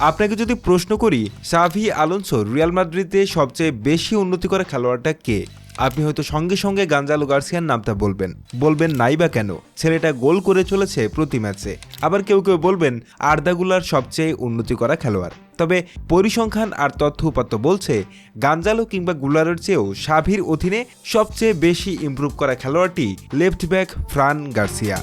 আপনাকে যদি প্রশ্ন করি, সাভি আলোনসো রিয়াল মাদ্রিদে সবচেয়ে বেশি উন্নতি করা খেলোয়াড়টা কে? আপনি হয়তো সঙ্গে সঙ্গে গাঞ্জালো গার্সিয়ার নামটা বলবেন। বলবেন নাই বা কেন? ছেলেটা গোল করে চলেছে প্রতি ম্যাচে। আবার কেউ কেউ বলবেন, আর্দাগুলার সবচেয়ে উন্নতি করা খেলোয়াড়। তবে পরিসংখ্যান আর তথ্য উপাত্ত বলছে গাঞ্জালো কিংবা গুলারের চেয়েও সাভির অধীনে সবচেয়ে বেশি ইমপ্রুভ করা খেলোয়াড়টি left back Fran Garcia.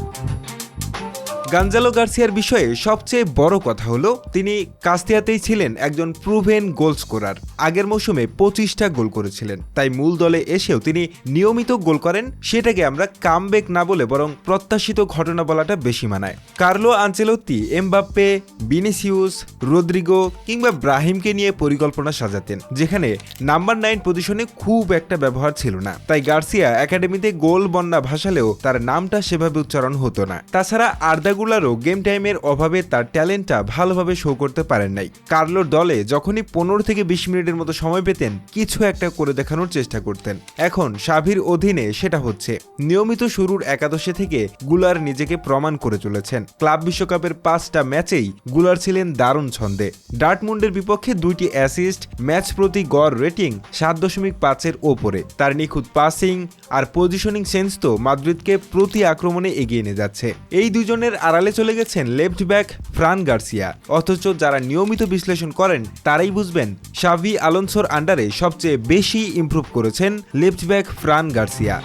Gonzalo গার্সিয়ার বিষয়ে সবচেয়ে বড় কথা হলো, তিনি কাস্তিয়াতেই ছিলেন একজন প্রুভেন গোল স্কোরার আগের মৌসুমে পঁচিশটা গোল করেছিলেন, তাই মূল দলে এসেও তিনি নিয়মিত গোল করেন, সেটাকে আমরা কামব্যাক না বলে বরং প্রত্যাশিত ঘটনা বলাটা বেশি মানায়। Carlo Ancelotti, Mbappe Vinicius Rodrygo কিংবা ব্রাহিমকে নিয়ে পরিকল্পনা সাজাতেন, যেখানে নাম্বার নাইন পজিশনে খুব একটা ব্যবহার ছিল না। তাই গার্সিয়া একাডেমিতে গোল বন্যা ভাসালেও তার নামটা সেভাবে উচ্চারণ হতো না। তাছাড়া আর্দাগুলারও গেম টাইমের অভাবে তার ট্যালেন্টটা ভালোভাবে শো করতে পারেন নাই। কার্লোর দলে যখনই পনেরো থেকে বিশ মিনিটের মতো সময় পেতেন, কিছু একটা করে দেখানোর চেষ্টা করতেন। এখন সাভির অধীনে সেটা হচ্ছে। নিয়মিত শুরুর একাদশে থেকে গুলার নিজেকে প্রমাণ করে চলেছেন। ক্লাব বিশ্বকাপের পাঁচটা ম্যাচেই গুলার ছিলেন দারুণ ছন্দে। ডার্টমুন্ডের বিপক্ষে দুইটি অ্যাসিস্ট, ম্যাচ প্রতি গড় রেটিং সাত দশমিক পাঁচের ওপরে। তার নিখুঁত পাসিং আর পজিশনিং সেন্স তো মাদ্রিদকে প্রতি আক্রমণে এগিয়ে নিয়ে যাচ্ছে। এই দুজনের আড়ালে চলে গেছেন লেফট ব্যাক ফ্রান গার্সিয়া। অথচ যারা নিয়মিত বিশ্লেষণ করেন, তারাই বুঝবেন শাভি আলোনসোর আন্ডারে সবচেয়ে বেশি ইম্প্রুভ করেছেন লেফট ব্যাক ফ্রান গার্সিয়া।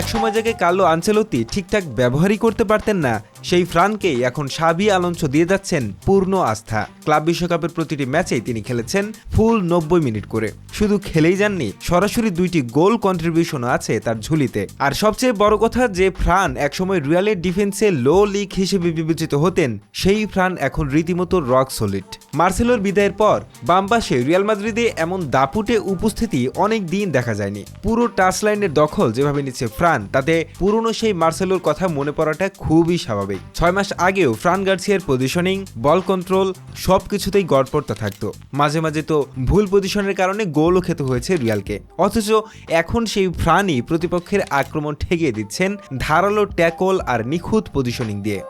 একসময় যাকে কালো আঞ্চলতি ঠিকঠাক ব্যবহারই করতে পারতেন না সেই ফ্রানকেই এখন সাবি আলোনসো দিয়ে যাচ্ছেন পূর্ণ আস্থা। ক্লাব বিশ্বকাপের প্রতিটি ম্যাচেই তিনি খেলেছেন ফুল নব্বই মিনিট করে। শুধু খেলেই যাননি, সরাসরি দুইটি গোল কন্ট্রিবিউশনও আছে তার ঝুলিতে। আর সবচেয়ে বড় কথা যে ফ্রান একসময় রিয়ালের ডিফেন্সে লো লিগ হিসেবে বিবেচিত হতেন, সেই ফ্রান এখন রীতিমতো রক সলিড। মার্সেলোর বিদায়ের পর বামবাসে রিয়াল মাদ্রিদে এমন দাপুটে উপস্থিতি অনেক দিন দেখা যায়নি। পুরো টাচ লাইনের দখল যেভাবে নিচ্ছে ফ্রান, তাতে পুরনো সেই মার্সেলোর কথা মনে পড়াটা খুবই স্বাভাবিক। ছয় মাস আগেও ফ্রান গার্সিয়ার পজিশনিং, বল কন্ট্রোল সব কিছুতেই গড়পড়তা থাকতো। মাঝে মাঝে তো ভুল পজিশনের কারণে গোলও খেতে হয়েছে রিয়ালকে। অথচ এখন সেই ফ্রানই প্রতিপক্ষের আক্রমণ ঠেকিয়ে দিচ্ছেন ধারালো ট্যাকল আর নিখুঁত পজিশনিং দিয়ে।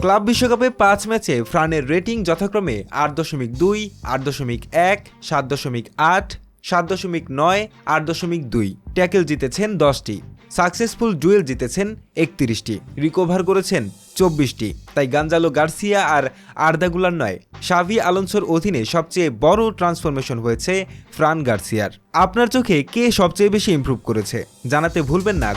ক্লাব বিশ্বকাপে পাঁচ ম্যাচে ফ্রানের রেটিং যথাক্রমে আট দশমিক দুই, আট দশমিক এক, সাত দশমিক আট, সাত দশমিক নয়, আট দশমিক দুই। ট্যাকেল জিতেছেন দশটি। সাকসেসফুল জুয়েল জিতেছেন একত্রিশটি, রিকভার করেছেন চব্বিশটি। তাই গাঞ্জালো গার্সিয়া আর আর্দাগুলার নয়, শাভি আলোনসোর অধীনে সবচেয়ে বড় ট্রান্সফরমেশন হয়েছে ফ্রান গার্সিয়ার। আপনার চোখে কে সবচেয়ে বেশি ইম্প্রুভ করেছে? জানাতে ভুলবেন না।